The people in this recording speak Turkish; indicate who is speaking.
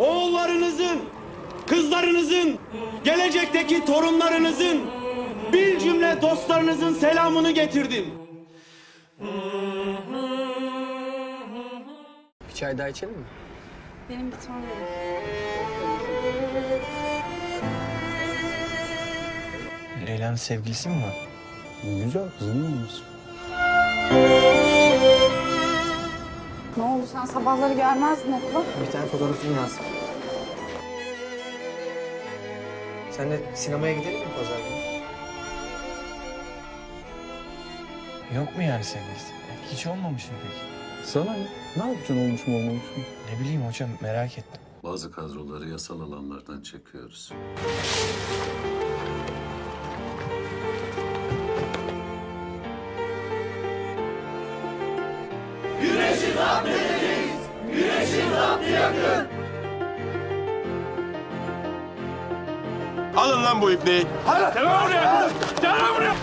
Speaker 1: oğullarınızın, kızlarınızın, gelecekteki torunlarınızın, bir cümle dostlarınızın selamını getirdim.
Speaker 2: Bir çay daha içelim mi?
Speaker 3: Benim bitmem gerek.
Speaker 4: Leyla'nın sevgilisi mi var?
Speaker 5: Güzel kız niye olmasın?
Speaker 3: Sen sabahları gelmezdin okula?
Speaker 2: Bir tane fotoğrafım lazım. Senle sinemaya gidelim mi pazar günü?
Speaker 4: Yok mu yani sevgilisi? Hiç olmamış mı peki?
Speaker 5: Sana ne? Ne yapacaksın olmuş mu olmamış mı?
Speaker 4: Ne bileyim hocam merak ettim.
Speaker 6: Bazı kadroları yasal alanlardan çekiyoruz.
Speaker 7: Alın lan bu ipneyi. Hadi. Gel buraya. Gel buraya.